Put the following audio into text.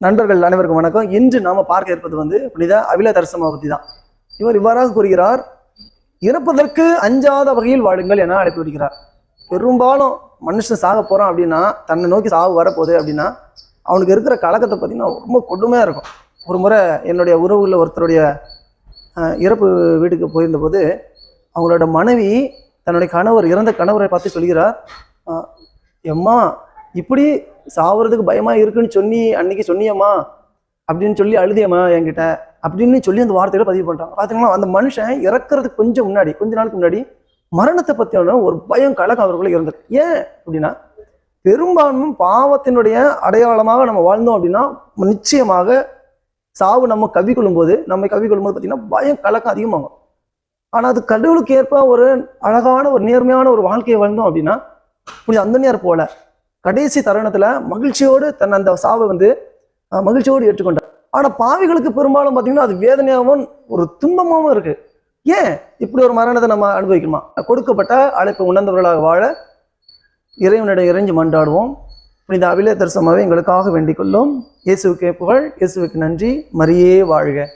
நண்பர்கள் அனைவருக்கும் வணக்கம். இன்று நாம பார்க்க இருப்பது வந்து புனித அபில தரிசமா தான். இவர் இவ்வாறாக கூறுகிறார் இறப்பதற்கு அஞ்சாத வகையில் வாழுங்கள் என அழைப்பு விடுகிறார் பெரும்பாலும் மனுஷன் சாக போறான் அப்படின்னா தன்னை நோக்கி சாவு வரப்போகுது அப்படின்னா அவனுக்கு இருக்கிற கலக்கத்தை பார்த்தீங்கன்னா ரொம்ப கொடுமையா இருக்கும். ஒரு முறை என்னுடைய உறவுகளில் ஒருத்தருடைய இறப்பு வீட்டுக்கு போயிருந்தபோது அவங்களோட மனைவி தன்னுடைய கணவர் இறந்த கணவரை பார்த்து சொல்கிறார் எம்மா இப்படி சாவறதுக்கு பயமா இருக்குன்னு சொல்லி அன்னைக்கு சொன்னியம்மா அப்படின்னு சொல்லி அழுதியம்மா என்கிட்ட. அப்படின்னு சொல்லி அந்த வார்த்தைகளை பதிவு பண்றாங்க பாத்தீங்கன்னா அந்த மனுஷன் இறக்குறதுக்கு கொஞ்சம் முன்னாடி கொஞ்ச நாளுக்கு முன்னாடி மரணத்தை பத்தியான ஒரு பயம் கலக்கம் அவர்களுக்கு இருந்தது ஏன் அப்படின்னா பெரும்பான்மை பாவத்தினுடைய அடையாளமாக நம்ம வாழ்ந்தோம் அப்படின்னா நிச்சயமாக சாவு நம்ம கவி கொள்ளும்போது நம்ம கவி கொள்ளும்போது பார்த்தீங்கன்னா பயம் கலக்கம் அதிகமாகும். ஆனால் அது கடவுளுக்கு ஏற்ப ஒரு அழகான ஒரு நேர்மையான ஒரு வாழ்க்கையை வாழ்ந்தோம் அப்படின்னா கொஞ்சம் அந்த நேரம் போல கடைசி தருணத்தில் மகிழ்ச்சியோடு தன் அந்த சாவை வந்து மகிழ்ச்சியோடு ஏற்றுக்கொண்டார். ஆனால் பாவிகளுக்கு பெரும்பாலும் பார்த்தீங்கன்னா அது வேதனையாகவும் ஒரு துன்பமாகவும் இருக்கு. ஏன்? இப்படி ஒரு மரணத்தை நம்ம அனுபவிக்கணுமா? கொடுக்கப்பட்ட அழைப்பு உணர்ந்தவர்களாக வாழ இறைவனிடம் இறைஞ்சு மன்றாடுவோம். புனித அபிலே தரிசனமாகவே எங்களுக்காக வேண்டிக் கொள்ளும். இயேசுவுக்கு புகழ் இயேசுவுக்கு நன்றி. மரியே வாழ்க.